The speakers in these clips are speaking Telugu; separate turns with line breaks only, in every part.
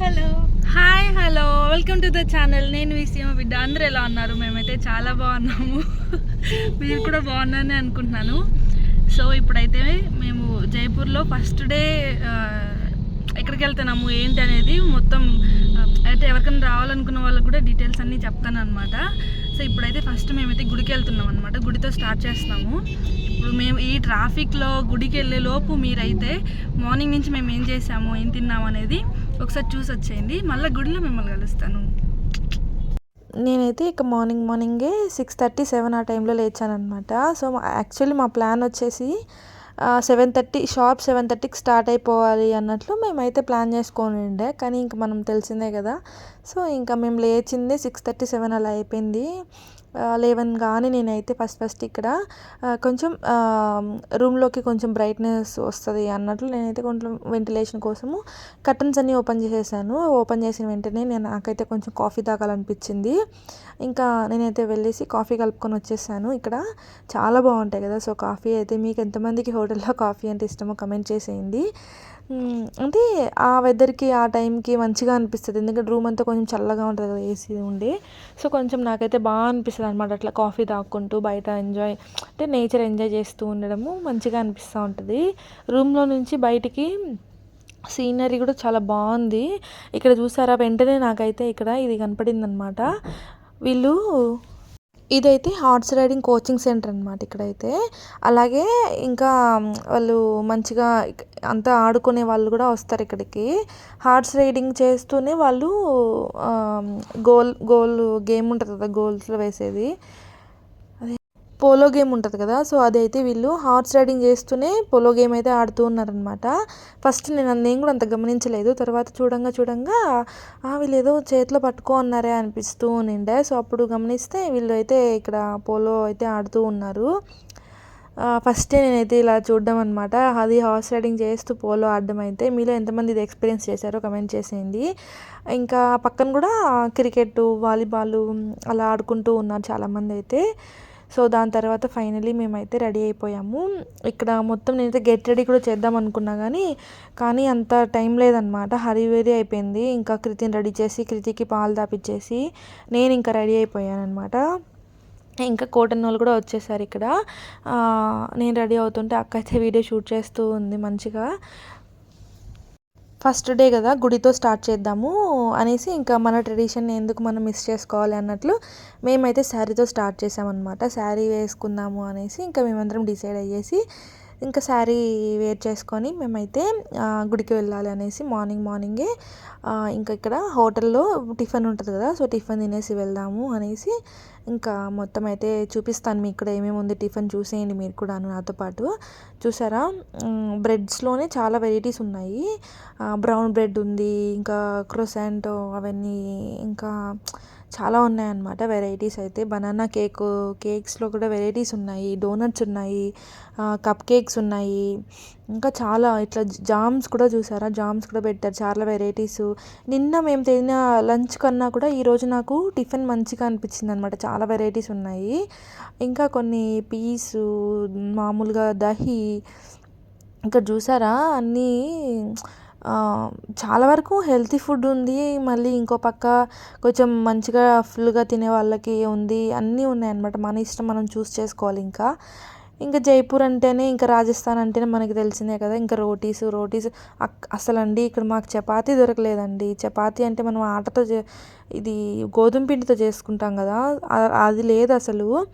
Hello. Hi hello. Welcome to the channel. నేను విసీమ బిడ్డ. అందరు ఎలా ఉన్నారు? మేమైతే చాలా బాగున్నాము. మీరు కూడా బాగున్నారని అనుకుంటున్నాను. సో ఇప్పుడైతే మేము జైపూర్లో ఫస్ట్ డే ఎక్కడికి వెళ్తున్నాము ఏంటి అనేది మొత్తం అయితే ఎవరికైనా రావాలనుకున్న వాళ్ళకి కూడా డీటెయిల్స్ అన్నీ చెప్తాను అనమాట సో ఇప్పుడైతే ఫస్ట్ మేమైతే గుడికి వెళ్తున్నాం అనమాట గుడితో స్టార్ట్ చేస్తున్నాము. ఇప్పుడు మేము ఈ ట్రాఫిక్లో గుడికి వెళ్ళే లోపు మీరైతే మార్నింగ్ నుంచి మేము ఏం చేసాము ఏం తిన్నాము అనేది ఒకసారి చూసి వచ్చేయండి. మళ్ళీ గుడిలో మిమ్మల్ని కలుస్తాను.
నేనైతే ఇక మార్నింగ్ మార్నింగే సిక్స్ థర్టీ సెవెన్ ఆ టైంలో లేచానమాట సో యాక్చువల్లీ మా ప్లాన్ వచ్చేసి సెవెన్ థర్టీ షాప్ సెవెన్ థర్టీకి స్టార్ట్ అయిపోవాలి అన్నట్లు మేమైతే ప్లాన్ చేసుకొని ఉండే. కానీ ఇంక మనం తెలిసిందే కదా. సో ఇంకా మేము లేచింది సిక్స్ థర్టీ సెవెన్ అలా అయిపోయింది. లెవెన్ కానీ నేనైతే ఫస్ట్ ఫస్ట్ ఇక్కడ కొంచెం రూమ్లోకి కొంచెం బ్రైట్నెస్ వస్తుంది అన్నట్లు నేనైతే కొంచెం వెంటిలేషన్ కోసము కర్టన్స్ అన్నీ ఓపెన్ చేసేసాను. ఓపెన్ చేసిన వెంటనే నేను నాకైతే కొంచెం కాఫీ తాగాలనిపించింది. ఇంకా నేనైతే వెళ్ళేసి కాఫీ కలుపుకొని వచ్చేసాను ఇక్కడ. చాలా బాగుంటాయి కదా సో కాఫీ అయితే. మీకు ఎంతమందికి హోటల్లో కాఫీ అంటే ఇష్టమో కమెంట్ చేసేయండి. అంటే ఆ వెదర్కి ఆ టైంకి మంచిగా అనిపిస్తుంది. ఎందుకంటే రూమ్ అంతా కొంచెం చల్లగా ఉంటుంది కదా ఏసీ ఉండి. సో కొంచెం నాకైతే బాగా అనిపిస్తుంది అనమాట అట్లా కాఫీ తాక్కుంటూ బయట ఎంజాయ్ అంటే నేచర్ ఎంజాయ్ చేస్తూ ఉండడము మంచిగా అనిపిస్తూ ఉంటుంది. రూమ్లో నుంచి బయటికి సీనరీ కూడా చాలా బాగుంది. ఇక్కడ చూసారా? వెంటనే నాకైతే ఇక్కడ ఇది కనపడింది అనమాట వీళ్ళు ఇదైతే హార్స్ రైడింగ్ కోచింగ్ సెంటర్ అనమాట ఇక్కడైతే. అలాగే ఇంకా వాళ్ళు మంచిగా అంతా ఆడుకునే వాళ్ళు కూడా వస్తారు ఇక్కడికి. హార్స్ రైడింగ్ చేస్తూనే వాళ్ళు గోల్ గోల్ గేమ్ ఉంటుంది కదా గోల్స్లో వేసేది. పోలో గేమ్ ఉంటుంది కదా సో అదైతే వీళ్ళు హార్స్ రైడింగ్ చేస్తూనే పోలో గేమ్ అయితే ఆడుతూ ఉన్నారనమాట ఫస్ట్ నేను అది నేను కూడా అంత గమనించలేదు తర్వాత చూడంగా చూడంగా వీళ్ళు ఏదో చేతిలో పట్టుకో అన్నారే అనిపిస్తూ ఉండే సో అప్పుడు గమనిస్తే వీళ్ళు అయితే ఇక్కడ పోలో అయితే ఆడుతూ ఉన్నారు. ఫస్ట్ నేనైతే ఇలా చూడడం అనమాట అది హార్స్ రైడింగ్ చేస్తూ పోలో ఆడడం అయితే మీలో ఎంతమంది ఇది ఎక్స్పీరియన్స్ చేశారో కమెంట్ చేసేయండి. ఇంకా పక్కన కూడా క్రికెట్ వాలీబాల్ అలా ఆడుకుంటూ ఉన్నారు చాలామంది అయితే. సో దాని తర్వాత ఫైనలీ మేమైతే రెడీ అయిపోయాము. ఇక్కడ మొత్తం నేనైతే గెట్ రెడీ కూడా చేద్దాం అనుకున్నా కానీ కానీ అంత టైం లేదనమాట హరివేరి అయిపోయింది. ఇంకా కృతిని రెడీ చేసి కృతికి పాలు తాపిచ్చేసి నేను ఇంకా రెడీ అయిపోయాను అనమాట ఇంకా కోటన్ వాళ్ళు కూడా వచ్చేసారు ఇక్కడ. నేను రెడీ అవుతుంటే అక్క అయితే వీడియో షూట్ చేస్తూ ఉంది మంచిగా. ఫస్ట్ డే కదా గుడితో స్టార్ట్ చేద్దాము అనేసి ఇంకా మన ట్రెడిషన్ ఎందుకు మనం మిస్ చేసుకోవాలి అన్నట్లు మేమైతే శారీతో స్టార్ట్ చేసామన్నమాట. శారీ వేసుకుందాము అనేసి ఇంకా మేమందరం డిసైడ్ అయ్యేసి ఇంకా శారీ వేర్ చేసుకొని మేమైతే గుడికి వెళ్ళాలి అనేసి మార్నింగ్ మార్నింగే ఇంకా ఇక్కడ హోటల్లో టిఫిన్ ఉంటుంది కదా సో టిఫిన్ తినేసి వెళ్దాము అనేసి ఇంకా మొత్తం అయితే చూపిస్తాను. మీకు ఇక్కడ ఏమేమి ఉంది టిఫిన్ చూసేయండి మీరు కూడా నాతో పాటు. చూసారా? బ్రెడ్స్లోనే చాలా వెరైటీస్ ఉన్నాయి. బ్రౌన్ బ్రెడ్ ఉంది ఇంకా క్రొసాంటో అవన్నీ ఇంకా చాలా ఉన్నాయన్నమాట వెరైటీస్ అయితే. బనానా కేక్ కేక్స్లో కూడా వెరైటీస్ ఉన్నాయి. డోనట్స్ ఉన్నాయి. కప్ కేక్స్ ఉన్నాయి. ఇంకా చాలా ఇట్లా జామ్స్ కూడా చూసారా? జామ్స్ కూడా పెట్టారు. చాలా వెరైటీస్. నిన్న మేము తిన్న లంచ్ కన్నా కూడా ఈరోజు నాకు టిఫిన్ మంచిగా అనిపించింది అనమాట చాలా వెరైటీస్ ఉన్నాయి. ఇంకా కొన్ని పీసు మామూలుగా దహి. ఇంకా చూసారా? అన్నీ చాలా వరకు హెల్తీ ఫుడ్ ఉంది. మళ్ళీ ఇంకో పక్క కొంచెం మంచిగా ఫుల్గా తినే వాళ్ళకి ఉంది. అన్నీ ఉన్నాయన్నమాట. మన ఇష్టం మనం చూస్ చేసుకోవాలి ఇంకా. ఇంకా జైపూర్ అంటేనే ఇంకా రాజస్థాన్ అంటేనే మనకి తెలిసిందే కదా. ఇంకా రోటీస్ రోటీస్ అక్- అసలు అండి ఇక్కడ మాకు చపాతీ దొరకలేదండి. చపాతీ అంటే మనం ఆటతో చే ఇది గోధుమ పిండితో చేసుకుంటాం కదా. అది లేదు అసలు.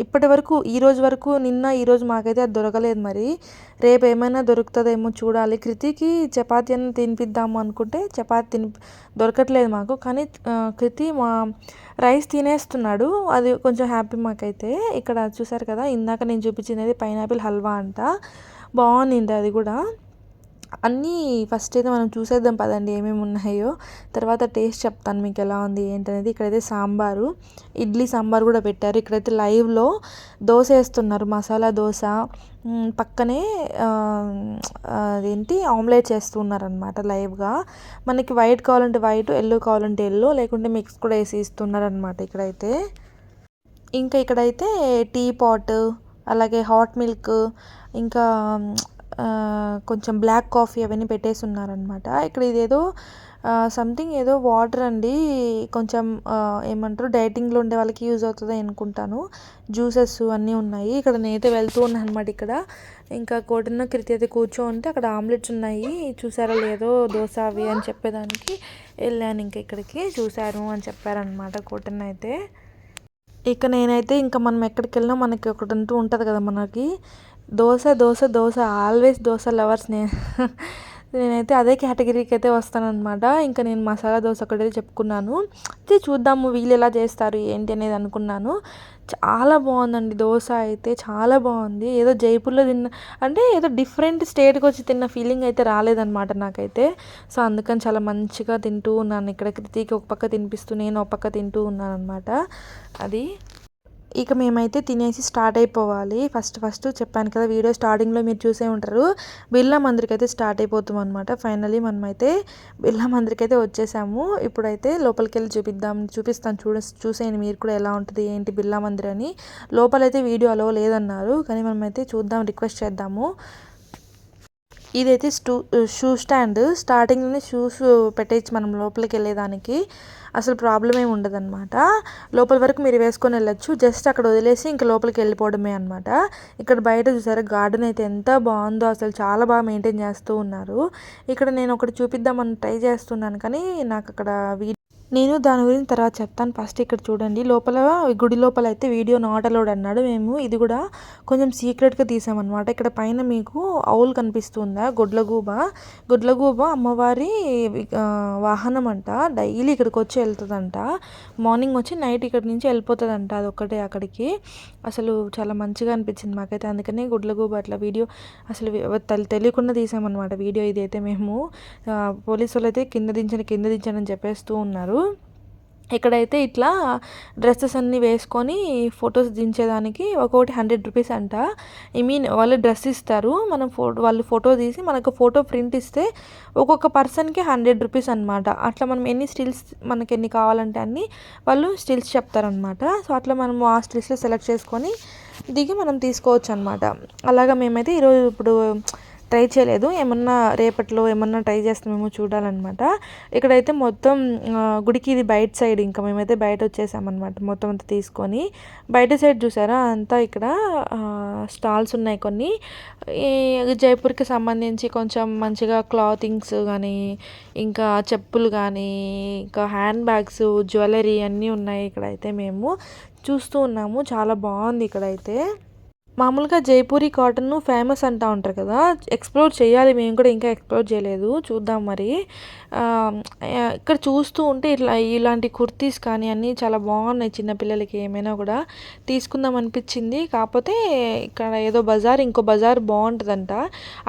ఇప్పటి వరకు ఈ రోజు వరకు నిన్న ఈరోజు మాకైతే అది దొరకలేదు మరి. రేపు ఏమైనా దొరుకుతుందేమో చూడాలి. కృతికి చపాతీ అని తినిపిద్దాము అనుకుంటే చపాతీ తిని దొరకట్లేదు మాకు. కానీ కృతి మా రైస్ తినేస్తున్నాడు. అది కొంచెం హ్యాపీ మాకైతే. ఇక్కడ చూసారు కదా ఇందాక నేను చూపించినది పైనాపిల్ హల్వా అంట. బాగుంది అది కూడా. అన్నీ ఫస్ట్ అయితే మనం చూసేద్దాం పదండి ఏమేమి ఉన్నాయో. తర్వాత టేస్ట్ చెప్తాను మీకు ఎలా ఉంది ఏంటనేది. ఇక్కడైతే సాంబారు ఇడ్లీ సాంబార్ కూడా పెట్టారు. ఇక్కడైతే లైవ్లో దోశ వేస్తున్నారు మసాలా దోశ. పక్కనే అదేంటి ఆమ్లెట్ చేస్తున్నారనమాట లైవ్గా మనకి వైట్ కావాలంటే వైట్ ఎల్లో కావాలంటే ఎల్లో లేకుంటే మిక్స్ కూడా వేసి ఇస్తున్నారనమాట ఇక్కడైతే. ఇంకా ఇక్కడైతే టీ పాట్ అలాగే హాట్ మిల్క్ ఇంకా కొంచెం బ్లాక్ కాఫీ అవన్నీ పెట్టేసి ఉన్నారనమాట ఇక్కడ ఇదేదో సంథింగ్ ఏదో వాటర్ అండి. కొంచెం ఏమంటారు డైటింగ్లో ఉండే వాళ్ళకి యూజ్ అవుతుంది అనుకుంటాను. జ్యూసెస్ అన్నీ ఉన్నాయి. ఇక్కడ నేనైతే వెళ్తూ ఉన్నాను అనమాట ఇక్కడ. ఇంకా కోటిన కృతి అయితే కూర్చో ఉంటే అక్కడ ఆమ్లెట్స్ ఉన్నాయి. చూసారా లేదో దోశ అవి అని చెప్పేదానికి వెళ్ళాను ఇంకా ఇక్కడికి. చూశారు అని చెప్పారనమాట కోటిన అయితే. ఇక నేనైతే ఇంకా మనం ఎక్కడికి వెళ్ళినా మనకి ఒకటి అంటూ ఉంటుంది కదా మనకి. దోశ దోశ దోశ ఆల్వేస్ దోశ లవర్స్ నేను నేనైతే అదే కేటగిరీకి అయితే వస్తానన్నమాట. ఇంకా నేను మసాలా దోశ ఒకటే చెప్పుకున్నాను. అయితే చూద్దాము వీళ్ళు ఎలా చేస్తారు ఏంటి అనేది అనుకున్నాను. చాలా బాగుందండి దోశ అయితే చాలా బాగుంది. ఏదో జైపూర్లో తిన్న అంటే ఏదో డిఫరెంట్ స్టేట్కి వచ్చి తిన్న ఫీలింగ్ అయితే రాలేదన్నమాట నాకైతే. సో అందుకని చాలా మంచిగా తింటూ ఉన్నాను. ఇక్కడ కృతికి ఒక పక్క తినిపిస్తూ నేను ఒక పక్క తింటూ ఉన్నాను అనమాట అది. ఇక మేమైతే తినేసి స్టార్ట్ అయిపోవాలి. ఫస్ట్ ఫస్ట్ చెప్పాను కదా వీడియో స్టార్టింగ్లో మీరు చూసే ఉంటారు. బిర్లా మందిరికి అయితే స్టార్ట్ అయిపోతాం అనమాట ఫైనలీ మనమైతే బిర్లా మందిరికి అయితే వచ్చేసాము. ఇప్పుడైతే లోపలికి వెళ్ళి చూపిద్దాం చూపిస్తాను చూడ చూసేయండి మీరు కూడా ఎలా ఉంటుంది ఏంటి బిర్లా మందిర్ అని లోపలైతే వీడియో అలో లేదన్నారు కానీ మనమైతే చూద్దాం రిక్వెస్ట్ చేద్దాము. ఇదైతే స్టూ షూ స్టాండ్. స్టార్టింగ్లోనే షూస్ పెట్టేయచ్చు మనం లోపలికి వెళ్ళేదానికి. అసలు ప్రాబ్లం ఏమి ఉండదన్నమాట. లోపల వరకు మీరు వేసుకొని వెళ్ళొచ్చు. జస్ట్ అక్కడ వదిలేసి ఇంకా లోపలికి వెళ్ళిపోవడమే అనమాట ఇక్కడ బయట చూసారా గార్డెన్ అయితే ఎంత బాగుందో. అసలు చాలా బాగా మెయింటైన్ చేస్తూ ఉన్నారు. ఇక్కడ నేను ఒకటి చూపిద్దామని ట్రై చేస్తున్నాను కానీ నాకు అక్కడ వీ నేను దాని గురించి తర్వాత చెప్తాను. ఫస్ట్ ఇక్కడ చూడండి. లోపల గుడి లోపల అయితే వీడియో నాట్ అలౌడ్ అన్నాడు. మేము ఇది కూడా కొంచెం సీక్రెట్గా తీసామన్నమాట. ఇక్కడ పైన మీకు ఆవులు కనిపిస్తుందా? గుడ్లగూబ. గుడ్లగూబ అమ్మవారి వాహనం అంట. డైలీ ఇక్కడికి వచ్చి వెళ్తుందంట. మార్నింగ్ వచ్చి నైట్ ఇక్కడ నుంచి వెళ్ళిపోతుందంట. అది ఒక్కటే అక్కడికి. అసలు చాలా మంచిగా అనిపించింది మాకైతే. అందుకనే గుడ్లగూబ అట్లా వీడియో అసలు తెలియకుండా తీసామన్నమాట. వీడియో ఇదైతే మేము పోలీసు వాళ్ళు అయితే కింద దించని కింద దించని అని చెప్పేస్తూ ఉన్నారు. ఇక్కడైతే ఇట్లా డ్రెస్సెస్ అన్నీ వేసుకొని ఫొటోస్ దించేదానికి ఒక్కొక్కటి హండ్రెడ్ రూపీస్ అంట. ఐ మీన్ వాళ్ళు డ్రెస్ ఇస్తారు. మనం ఫోటో వాళ్ళు ఫోటో తీసి మనకు ఫోటో ప్రింట్ ఇస్తే ఒక్కొక్క పర్సన్కి హండ్రెడ్ రూపీస్ అనమాట అట్లా మనం ఎన్ని స్టిల్స్ మనకి ఎన్ని కావాలంటే అన్ని వాళ్ళు స్టిల్స్ చెప్తారనమాట సో అట్లా మనం ఆ స్టిల్స్లో సెలెక్ట్ చేసుకొని దిగి మనం తీసుకోవచ్చు అనమాట అలాగా మేమైతే ఈరోజు ఇప్పుడు ట్రై చేయలేదు. ఏమన్నా రేపట్లో ఏమన్నా ట్రై చేస్తామేమో చూడాలన్నమాట. ఇక్కడైతే మొత్తం గుడికి ఇది బయట సైడ్ ఇంకా మేమైతే బయట వచ్చేసామన్నమాట మొత్తం అంతా తీసుకొని. బయట సైడ్ చూసారా? అంతా ఇక్కడ స్టాల్స్ ఉన్నాయి కొన్ని. ఈ జైపూర్కి సంబంధించి కొంచెం మంచిగా క్లాతింగ్స్ కానీ ఇంకా చెప్పులు కానీ ఇంకా హ్యాండ్ బ్యాగ్స్ జ్యువెలరీ అన్నీ ఉన్నాయి ఇక్కడైతే మేము. చూస్తూ ఉన్నాము. చాలా బాగుంది ఇక్కడైతే. మామూలుగా జైపూరి కాటన్ను ఫేమస్ అంటూ ఉంటారు కదా ఎక్స్ప్లోర్ చేయాలి మేము కూడా ఇంకా ఎక్స్ప్లోర్ చేయలేదు చూద్దాం మరి. ఇక్కడ చూస్తూ ఉంటే ఇట్లా ఇలాంటి కుర్తీస్ కానీ అన్నీ చాలా బాగున్నాయి చిన్నపిల్లలకి ఏమైనా కూడా. తీసుకుందాం అనిపించింది కాకపోతే ఇక్కడ ఏదో బజార్ ఇంకో బజార్ బాగుంటుందంట.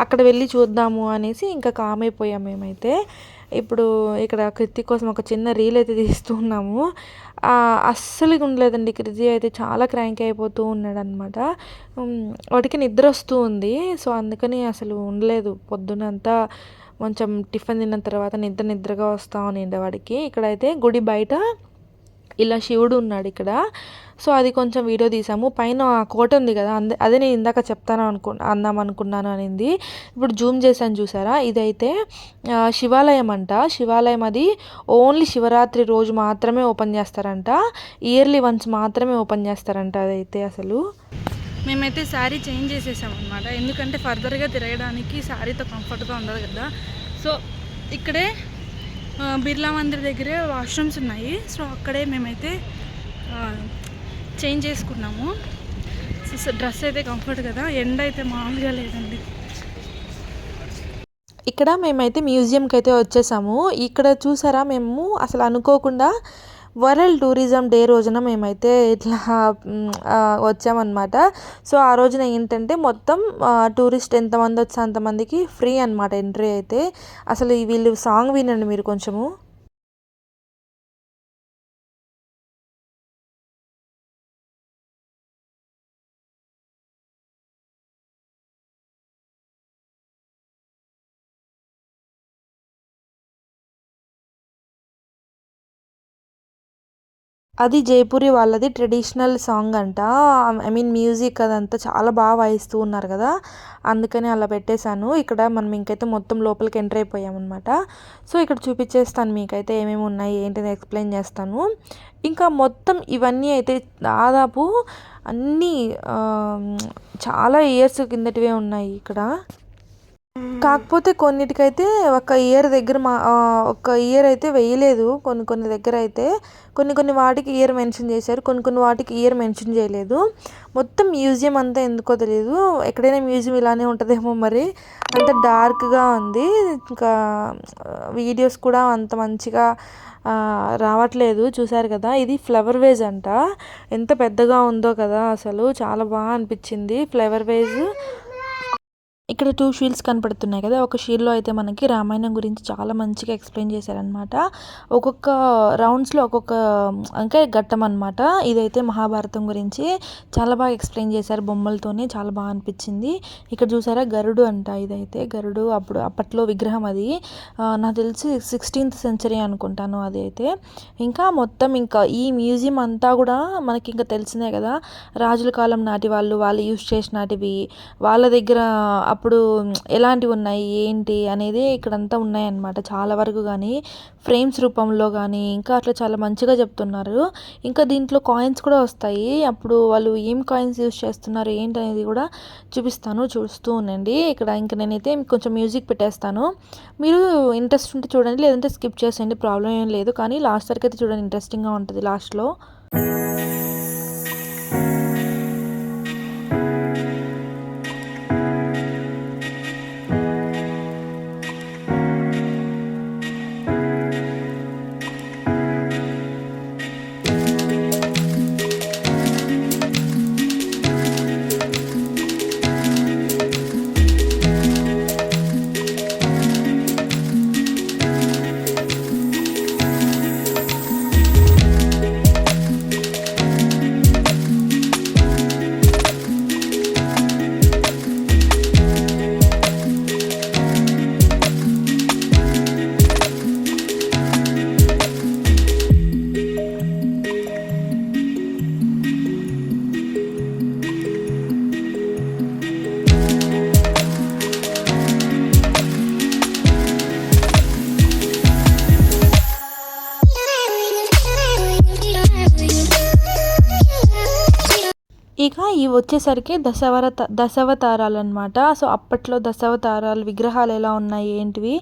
అక్కడ వెళ్ళి చూద్దాము అనేసి ఇంకా కామ్ అయిపోయాం మేమైతే. ఇప్పుడు ఇక్కడ కృతి కోసం ఒక చిన్న రీల్ అయితే తీస్తున్నాము. అస్సలు ఉండలేదండి. కృతి అయితే చాలా క్రాంక్ అయిపోతూ ఉన్నాడు అనమాట వాడికి నిద్ర వస్తూ ఉంది. సో అందుకని అసలు ఉండలేదు. పొద్దునంతా కొంచెం టిఫిన్ తిన్న తర్వాత నిద్ర నిద్రగా వస్తూ ఉండే వాడికి. ఇక్కడైతే గుడి బయట ఇలా శివుడు ఉన్నాడు ఇక్కడ. సో అది కొంచెం వీడియో తీసాము. పైన ఆ కోట ఉంది కదా అందే అదే నేను ఇందాక చెప్తాను అనుకు అందాం అనుకున్నాను అనింది. ఇప్పుడు జూమ్ చేశాను చూసారా? ఇదైతే శివాలయం అంట. శివాలయం అది ఓన్లీ శివరాత్రి రోజు మాత్రమే ఓపెన్ చేస్తారంట. ఇయర్లీ వన్స్ మాత్రమే ఓపెన్ చేస్తారంట అదైతే అసలు.
మేమైతే శారీ చేంజ్ చేసేసాం అనమాట ఎందుకంటే ఫర్దర్గా తిరగడానికి శారీతో కంఫర్ట్గా ఉండదు కదా. సో ఇక్కడే బిర్లా మందిర్ దగ్గరే వాష్రూమ్స్ ఉన్నాయి. సో అక్కడే మేమైతే చేంజ్ చేసుకున్నాము. సో డ్రెస్ అయితే కంఫర్ట్ కదా. ఎండ అయితే మామూలుగా లేదండి.
ఇక్కడ మేమైతే మ్యూజియంకి అయితే వచ్చేసాము. ఇక్కడ చూసారా మేము? అసలు అనుకోకుండా వరల్డ్ టూరిజం డే రోజున మేమైతే ఇట్లా వచ్చామన్నమాట. సో ఆ రోజున ఏంటంటే మొత్తం టూరిస్ట్ ఎంతమంది వచ్చి అంతమందికి ఫ్రీ అనమాట ఎంట్రీ అయితే. అసలు ఈ వీళ్ళు సాంగ్ వినండి మీరు కొంచెము. అది జైపూరి వాళ్ళది ట్రెడిషనల్ సాంగ్ అంట. ఐ మీన్ మ్యూజిక్ అదంతా చాలా బాగా వాయిస్తూ ఉన్నారు కదా. అందుకని అలా పెట్టేశాను. ఇక్కడ మనం ఇంకైతే మొత్తం లోపలికి ఎంటర్ అయిపోయామన్నమాట సో ఇక్కడ చూపించేస్తాను మీకైతే ఏమేమి ఉన్నాయి ఏంటని ఎక్స్ప్లెయిన్ చేస్తాను. ఇంకా మొత్తం ఇవన్నీ అయితే దాదాపు అన్నీ చాలా ఇయర్స్ కిందటివే ఉన్నాయి ఇక్కడ. కాకపోతే కొన్నిటికైతే ఒక ఇయర్ దగ్గర మా ఒక ఇయర్ అయితే వేయలేదు. కొన్ని కొన్ని దగ్గర అయితే కొన్ని కొన్ని వాటికి ఇయర్ మెన్షన్ చేశారు. కొన్ని కొన్ని వాటికి ఇయర్ మెన్షన్ చేయలేదు. మొత్తం మ్యూజియం అంతా ఎందుకో తెలియదు ఎక్కడైనా మ్యూజియం ఇలానే ఉంటుందేమో మరి. అంత డార్క్గా ఉంది. ఇంకా వీడియోస్ కూడా అంత మంచిగా రావట్లేదు. చూసారు కదా ఇది ఫ్లవర్ వేజ్ అంట. ఎంత పెద్దగా ఉందో కదా అసలు. చాలా బాగా అనిపించింది. ఫ్లవర్ వేజ్ ఇక్కడ టూ షీల్డ్స్ కనపడుతున్నాయి కదా. ఒక షీల్లో అయితే మనకి రామాయణం గురించి చాలా మంచిగా ఎక్స్ప్లెయిన్ చేశారనమాట ఒక్కొక్క రౌండ్స్లో ఒక్కొక్క అంటే ఘట్టం అనమాట ఇదైతే మహాభారతం గురించి చాలా బాగా ఎక్స్ప్లెయిన్ చేశారు బొమ్మలతోనే చాలా బాగా అనిపించింది. ఇక్కడ చూసారా గరుడు అంట ఇదైతే. గరుడు అప్పుడు అప్పట్లో విగ్రహం అది. నాకు తెలిసి సిక్స్టీన్త్ సెంచరీ అనుకుంటాను అది అయితే ఇంకా మొత్తం ఇంకా ఈ మ్యూజియం అంతా కూడా మనకి ఇంకా తెలిసిందే కదా. రాజుల కాలం నాటి వాళ్ళు వాళ్ళు యూజ్ చేసినటివి వాళ్ళ దగ్గర అప్పుడు ఎలాంటివి ఉన్నాయి ఏంటి అనేది ఇక్కడంతా ఉన్నాయన్నమాట. చాలా వరకు కానీ ఫ్రేమ్స్ రూపంలో కానీ ఇంకా అట్లా చాలా మంచిగా చెప్తున్నారు. ఇంకా దీంట్లో కాయిన్స్ కూడా వస్తాయి. అప్పుడు వాళ్ళు ఏం కాయిన్స్ యూస్ చేస్తున్నారు ఏంటి అనేది కూడా చూపిస్తాను చూస్తూ ఉండండి. ఇక్కడ ఇంకా నేనైతే కొంచెం మ్యూజిక్ పెట్టేస్తాను. మీరు ఇంట్రెస్ట్ ఉంటే చూడండి లేదంటే స్కిప్ చేసేయండి ప్రాబ్లం ఏం లేదు. కానీ లాస్ట్ వరకు అయితే చూడండి ఇంట్రెస్టింగ్గా ఉంటుంది లాస్ట్లో. వచ్చేసరికి దశావరత దశావతారాలు అనమాట సో అప్పట్లో దశావతారాలు విగ్రహాలు ఎలా ఉన్నాయి ఏంటివి?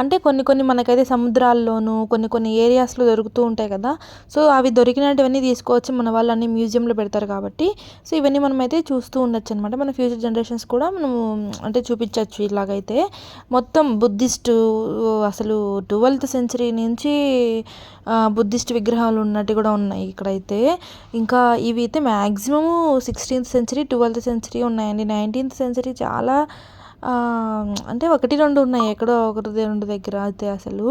అంటే కొన్ని కొన్ని మనకైతే సముద్రాల్లోనూ కొన్ని కొన్ని ఏరియాస్లో దొరుకుతూ ఉంటాయి కదా. సో అవి దొరికినటువన్నీ తీసుకొచ్చి మన వాళ్ళు అన్ని మ్యూజియంలో పెడతారు కాబట్టి. సో ఇవన్నీ మనమైతే చూస్తూ ఉండొచ్చు అనమాట మన ఫ్యూచర్ జనరేషన్స్ కూడా మనము అంటే చూపించవచ్చు ఇలాగైతే. మొత్తం బుద్ధిస్ట్ అసలు ట్వెల్త్ సెంచరీ నుంచి బుద్ధిస్ట్ విగ్రహాలు ఉన్నట్టు కూడా ఉన్నాయి ఇక్కడైతే. ఇంకా ఇవి అయితే maximum sixteenth century century twelfth century ఉన్నాయండి. నైన్టీన్త్ సెంచరీ చాలా అంటే ఒకటి రెండు ఉన్నాయి. ఎక్కడో ఒకటి రెండు దగ్గర అయితే అసలు.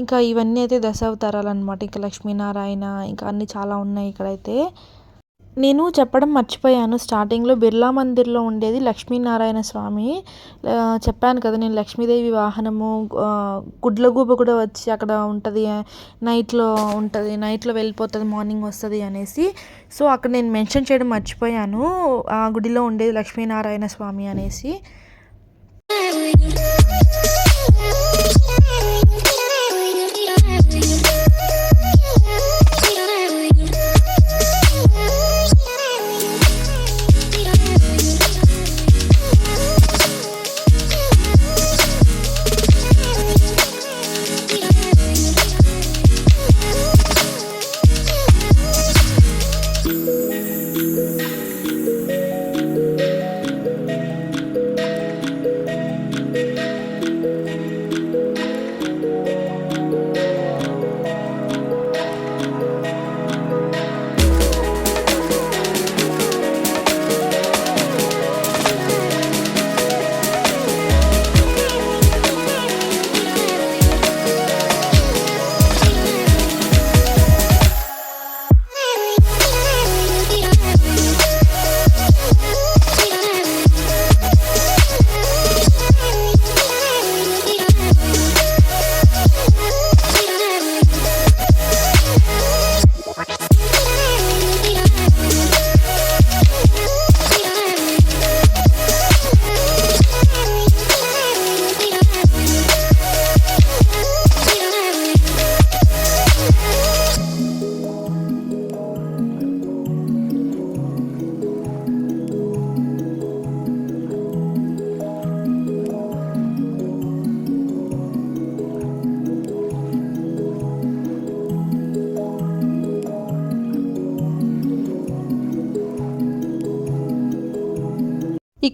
ఇంకా ఇవన్నీ అయితే దశావతారాలు అనమాట ఇంకా లక్ష్మీనారాయణ ఇంకా అన్నీ చాలా ఉన్నాయి ఇక్కడైతే. నేను చెప్పడం మర్చిపోయాను. స్టార్టింగ్లో బిర్లా మందిర్లో ఉండేది లక్ష్మీనారాయణ స్వామి. చెప్పాను కదా నేను లక్ష్మీదేవి వాహనము గుడ్లగూబ కూడా వచ్చి అక్కడ ఉంటుంది నైట్లో ఉంటుంది నైట్లో వెళ్ళిపోతుంది మార్నింగ్ వస్తుంది అనేసి. సో అక్కడ నేను మెన్షన్ చేయడం మర్చిపోయాను. ఆ గుడిలో ఉండేది లక్ష్మీనారాయణ స్వామి అనేసి.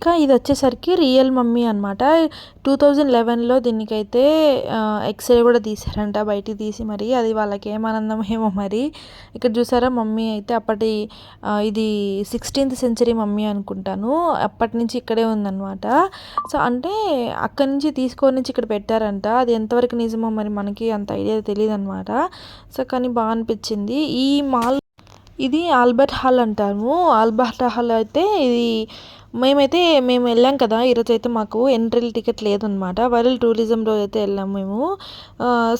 ఇంకా ఇది వచ్చేసరికి రియల్ మమ్మీ అనమాట టూ థౌజండ్ లెవెన్లో దీనికైతే ఎక్స్రే కూడా తీసారంట బయటికి తీసి మరి. అది వాళ్ళకి ఏం ఆనందం ఏమో మరి. ఇక్కడ చూసారా మమ్మీ అయితే అప్పటి ఇది సిక్స్టీన్త్ సెంచరీ మమ్మీ అనుకుంటాను. అప్పటి నుంచి ఇక్కడే ఉందన్నమాట. సో అంటే అక్కడి నుంచి తీసుకొని నుంచి ఇక్కడ పెట్టారంట. అది ఎంతవరకు నిజమో మరి మనకి అంత ఐడియా తెలియదు అనమాట సో కానీ బాగా అనిపించింది. ఈ మాల్ ఇది ఆల్బర్ట్ హాల్ అంటాము. ఆల్బర్ట్ హాల్ అయితే ఇది మేమైతే మేము వెళ్ళాం కదా. ఈరోజు అయితే మాకు ఎంట్రీ టికెట్ లేదనమాట. వరల్డ్ టూరిజం రోజు అయితే వెళ్ళాం మేము.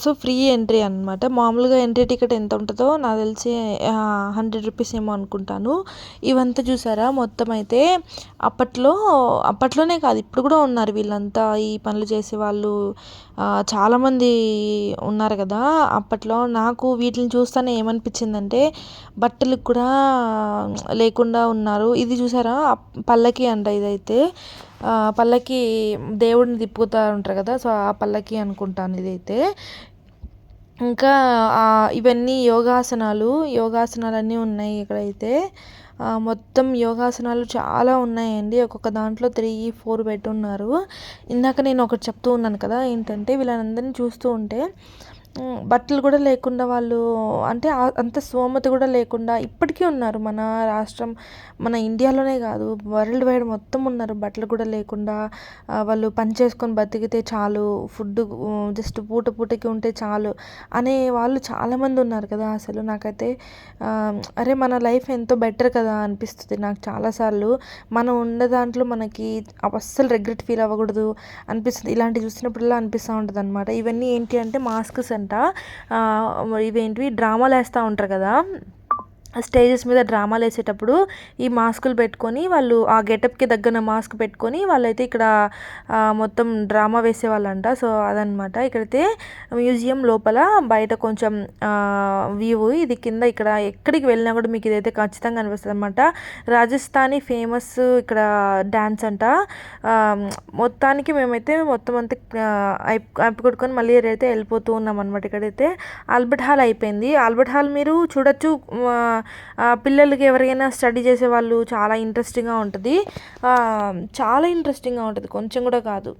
సో ఫ్రీ ఎంట్రీ అనమాట మామూలుగా ఎంట్రీ టికెట్ ఎంత ఉంటుందో నాకు తెలిసి హండ్రెడ్ రూపీస్ ఏమో అనుకుంటాను. ఇవంతా చూసారా? మొత్తం అయితే అప్పట్లో అప్పట్లోనే కాదు ఇప్పుడు కూడా ఉన్నారు వీళ్ళంతా. ఈ పనులు చేసే వాళ్ళు చాలామంది ఉన్నారు కదా. అప్పట్లో నాకు వీటిని చూస్తేనే ఏమనిపించిందంటే బట్టలకు కూడా లేకుండా ఉన్నారు. ఇది చూసారా? పల్లకి పల్లకి అంట ఇదైతే. పల్లకి దేవుడిని తిప్పుతూ ఉంటారు కదా సో ఆ పల్లకి అనుకుంటాను ఇదైతే. ఇంకా ఇవన్నీ యోగాసనాలు యోగాసనాలు అన్నీ ఉన్నాయి ఇక్కడైతే. మొత్తం యోగాసనాలు చాలా ఉన్నాయండి. ఒక్కొక్క దాంట్లో త్రీ ఫోర్ పెట్టున్నారు. ఇందాక నేను ఒకటి చెప్తూ ఉన్నాను కదా ఏంటంటే వీళ్ళందరినీ చూస్తూ ఉంటే బట్టలు కూడా లేకుండా వాళ్ళు అంటే అంత స్తోమత కూడా లేకుండా ఇప్పటికీ ఉన్నారు మన రాష్ట్రం. మన ఇండియాలోనే కాదు వరల్డ్ వైడ్ మొత్తం ఉన్నారు బట్టలు కూడా లేకుండా. వాళ్ళు పని చేసుకొని బతికితే చాలు ఫుడ్ జస్ట్ పూట పూటకి ఉంటే చాలు అనే వాళ్ళు చాలామంది ఉన్నారు కదా అసలు నాకైతే. అరే మన లైఫ్ ఎంతో బెటర్ కదా అనిపిస్తుంది నాకు చాలాసార్లు. మనం ఉన్న దాంట్లో మనకి అస్సలు రిగ్రెట్ ఫీల్ అవ్వకూడదు అనిపిస్తుంది. ఇలాంటివి చూసినప్పుడల్లా అనిపిస్తూ ఉంటుంది అనమాట ఇవన్నీ ఏంటి అంటే మాస్క్స్ అండి. ఇవేంటివి డ్రామాలు వేస్తూ ఉంటారు కదా. స్టేజెస్ మీద డ్రామాలు వేసేటప్పుడు ఈ మాస్కులు పెట్టుకొని వాళ్ళు ఆ గెటప్కి తగ్గన మాస్క్ పెట్టుకొని వాళ్ళైతే ఇక్కడ మొత్తం డ్రామా వేసేవాళ్ళంట. సో అదనమాట ఇక్కడైతే మ్యూజియం లోపల బయట కొంచెం వ్యూ ఇది కింద ఇక్కడ ఎక్కడికి వెళ్ళినా కూడా మీకు ఇదైతే ఖచ్చితంగా అనిపిస్తుంది అనమాట రాజస్థానీ ఫేమస్ ఇక్కడ డ్యాన్స్ అంట. మొత్తానికి మేమైతే మొత్తం అంతా అయిపో కొట్టుకొని మళ్ళీ అయితే వెళ్ళిపోతూ ఉన్నాం అనమాట ఇక్కడైతే. ఆల్బర్ట్ హాల్ అయిపోయింది. ఆల్బర్ట్ హాల్ మీరు చూడొచ్చు. పిల్లలకి ఎవరికైనా స్టడీ చేసే వాళ్ళు చాలా ఇంట్రెస్టింగ్గా ఉంటుంది. చాలా ఇంట్రెస్టింగ్గా ఉంటుంది. కొంచెం కూడా కాదు.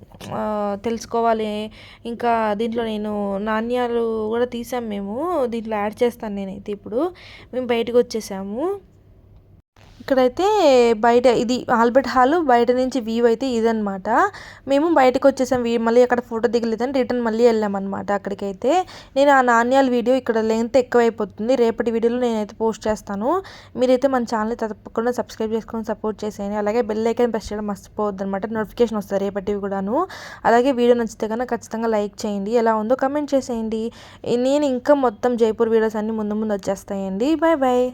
తెలుసుకోవాలి. ఇంకా దీంట్లో నేను నాణ్యాలు కూడా తీసాం మేము. దీంట్లో యాడ్ చేస్తాను నేనైతే ఇప్పుడు. మేము బయటకు వచ్చేసాము. ఇక్కడైతే బయట ఇది ఆల్బర్ట్ హాల్ బయట నుంచి వ్యూ అయితే ఇదనమాట మేము బయటకు వచ్చేసాం వ్యూ మళ్ళీ అక్కడ ఫోటో దిగలేదని రిటర్న్ మళ్ళీ వెళ్ళామన్నమాట అక్కడికైతే. నేను ఆ నాణ్యాల వీడియో ఇక్కడ లెంత్ ఎక్కువైపోతుంది రేపటి వీడియోలో నేనైతే పోస్ట్ చేస్తాను. మీరైతే మన ఛానల్ తప్పకుండా సబ్స్క్రైబ్ చేసుకొని సపోర్ట్ చేసేయండి. అలాగే బెల్ ఐకాన్ ప్రెస్ చేయడం మర్చిపోవద్దు అనమాట నోటిఫికేషన్ వస్తుంది రేపటివి కూడాను. అలాగే వీడియో నచ్చితే కనుక ఖచ్చితంగా లైక్ చేయండి ఎలా ఉందో కమెంట్ చేసేయండి. నేను ఇంకా మొత్తం జైపూర్ వీడియోస్ అన్నీ ముందు ముందు వచ్చేస్తాయండి. Bye bye.